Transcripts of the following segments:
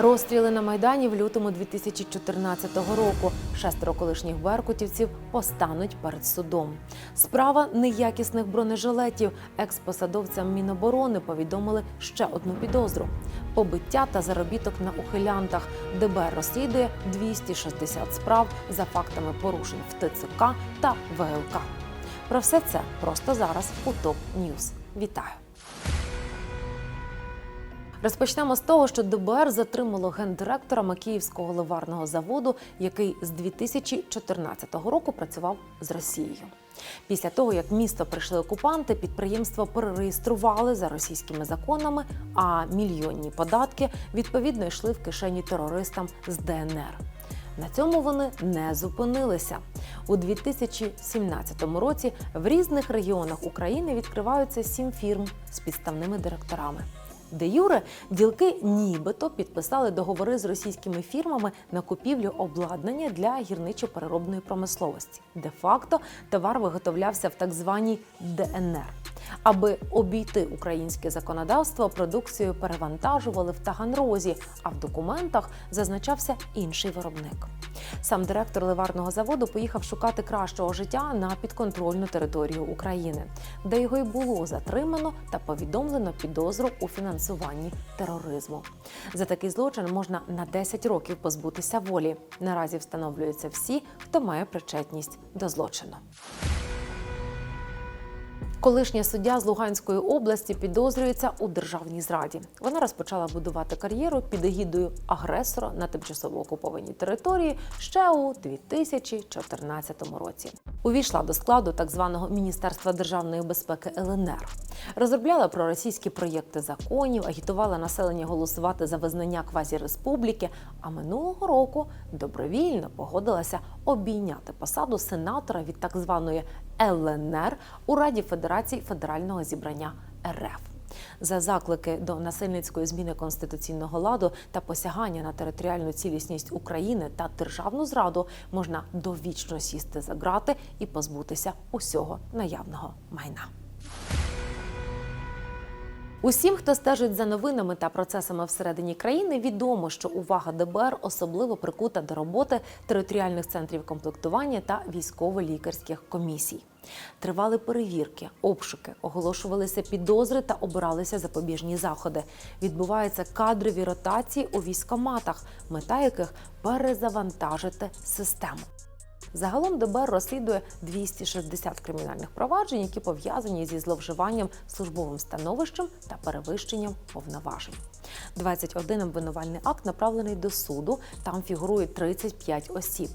Розстріли на майдані в лютому 2014 року. Шестеро колишніх беркутівців постануть перед судом. Справа неякісних бронежилетів. Експосадовцям Міноборони повідомили ще одну підозру: побиття та заробіток на ухилянтах. ДБР розслідує 260 справ за фактами порушень в ТЦК та ВЛК. Про все це просто зараз у ТОП Ньюз. Вітаю! Розпочнемо з того, що ДБР затримало гендиректора Макіївського ливарного заводу, який з 2014 року працював з Росією. Після того, як місто прийшли окупанти, підприємство перереєстрували за російськими законами, а мільйонні податки відповідно йшли в кишені терористам з ДНР. На цьому вони не зупинилися. У 2017 році в різних регіонах України відкриваються сім фірм з підставними директорами. Де Юре ділки нібито підписали договори з російськими фірмами на купівлю обладнання для гірничо-переробної промисловості. Де-факто товар виготовлявся в так званій ДНР. Аби обійти українське законодавство, продукцію перевантажували в Таганрозі, а в документах зазначався інший виробник. Сам директор ливарного заводу поїхав шукати кращого життя на підконтрольну територію України, де його й було затримано та повідомлено підозру у фінансуванні тероризму. За такий злочин можна на 10 років позбутися волі. Наразі встановлюються всі, хто має причетність до злочину. Колишня суддя з Луганської області підозрюється у державній зраді. Вона розпочала будувати кар'єру під егідою агресора на тимчасово окупованій території ще у 2014 році. Увійшла до складу так званого Міністерства державної безпеки ЛНР. Розробляла проросійські проєкти законів, агітувала населення голосувати за визнання квазіреспубліки. А минулого року добровільно погодилася обійняти посаду сенатора від так званої ЛНР у Раді Федерації Федерального зібрання РФ. За заклики до насильницької зміни конституційного ладу та посягання на територіальну цілісність України та державну зраду можна довічно сісти за грати і позбутися усього наявного майна. Усім, хто стежить за новинами та процесами всередині країни, відомо, що увага ДБР особливо прикута до роботи територіальних центрів комплектування та військово-лікарських комісій. Тривали перевірки, обшуки, оголошувалися підозри та обиралися запобіжні заходи. Відбуваються кадрові ротації у військоматах, мета яких перезавантажити систему. Загалом ДБР розслідує 260 кримінальних проваджень, які пов'язані зі зловживанням службовим становищем та перевищенням повноважень. 21 обвинувальний акт направлений до суду. Там фігурує 35 осіб.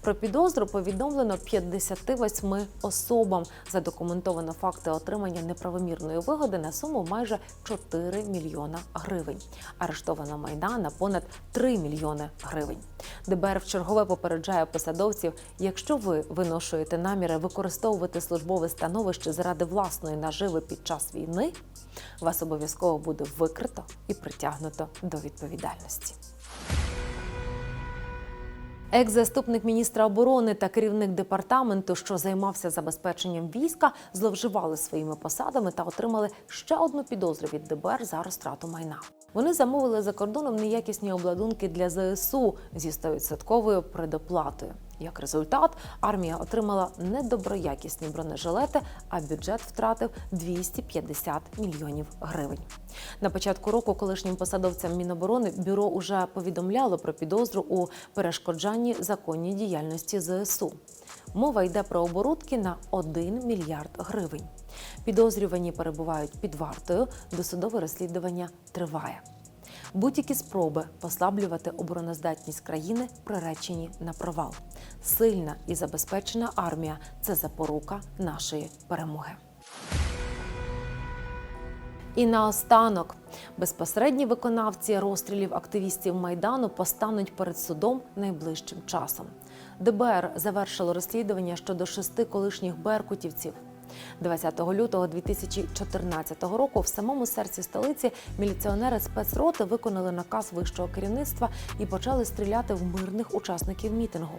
Про підозру повідомлено 58 особам. Задокументовано факти отримання неправомірної вигоди на суму майже 4 мільйона гривень. Арештовано майна на понад 3 мільйони гривень. ДБР в чергове попереджає посадовців, якщо ви виношуєте наміри використовувати службове становище заради власної наживи під час війни, вас обов'язково буде викрито і притягнуто до відповідальності. Екс-заступник міністра оборони та керівник департаменту, що займався забезпеченням війська, зловживали своїми посадами та отримали ще одну підозру від ДБР за розтрату майна. Вони замовили за кордоном неякісні обладунки для ЗСУ зі 100% предоплатою. Як результат, армія отримала недоброякісні бронежилети, а бюджет втратив 250 мільйонів гривень. На початку року колишнім посадовцям Міноборони бюро уже повідомляло про підозру у перешкоджанні законній діяльності ЗСУ. Мова йде про оборудки на 1 мільярд гривень. Підозрювані перебувають під вартою. Досудове розслідування триває. Будь-які спроби послаблювати обороноздатність країни приречені на провал. Сильна і забезпечена армія це запорука нашої перемоги. І наостанок безпосередні виконавці розстрілів активістів майдану постануть перед судом найближчим часом. ДБР завершило розслідування щодо шести колишніх беркутівців. 20 лютого 2014 року в самому серці столиці міліціонери спецроти виконали наказ вищого керівництва і почали стріляти в мирних учасників мітингу.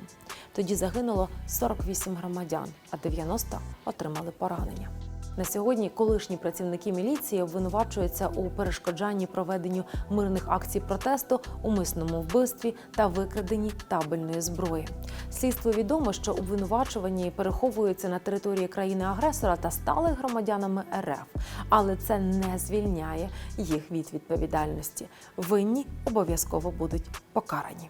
Тоді загинуло 48 громадян, а 90 отримали поранення. На сьогодні колишні працівники міліції обвинувачуються у перешкоджанні проведенню мирних акцій протесту, умисному вбивстві та викраденні табельної зброї. Слідству відомо, що обвинувачувані переховуються на території країни-агресора та стали громадянами РФ, але це не звільняє їх від відповідальності. Винні обов'язково будуть покарані.